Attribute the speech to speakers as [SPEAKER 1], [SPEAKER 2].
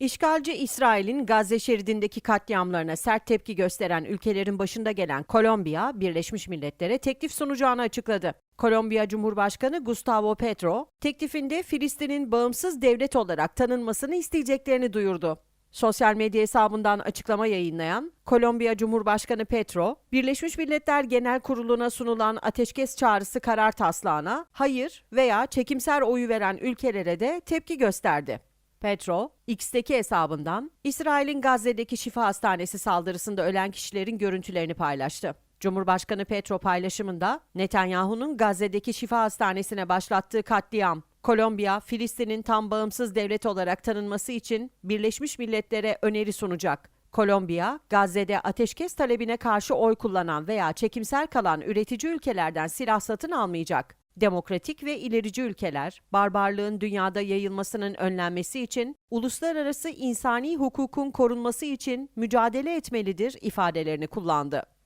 [SPEAKER 1] İşgalci İsrail'in Gazze şeridindeki katliamlarına sert tepki gösteren ülkelerin başında gelen Kolombiya, Birleşmiş Milletler'e teklif sunacağını açıkladı. Kolombiya Cumhurbaşkanı Gustavo Petro, teklifinde Filistin'in bağımsız devlet olarak tanınmasını isteyeceklerini duyurdu. Sosyal medya hesabından açıklama yayınlayan Kolombiya Cumhurbaşkanı Petro, Birleşmiş Milletler Genel Kurulu'na sunulan ateşkes çağrısı karar taslağına hayır veya çekimser oyu veren ülkelere de tepki gösterdi. Petro, X'teki hesabından İsrail'in Gazze'deki şifa hastanesi saldırısında ölen kişilerin görüntülerini paylaştı. Cumhurbaşkanı Petro paylaşımında Netanyahu'nun Gazze'deki şifa hastanesine başlattığı katliam, Kolombiya, Filistin'in tam bağımsız devlet olarak tanınması için Birleşmiş Milletler'e öneri sunacak. Kolombiya, Gazze'de ateşkes talebine karşı oy kullanan veya çekimsel kalan üretici ülkelerden silah satın almayacak. Demokratik ve ilerici ülkeler, barbarlığın dünyada yayılmasının önlenmesi için, uluslararası insani hukukun korunması için mücadele etmelidir ifadelerini kullandı.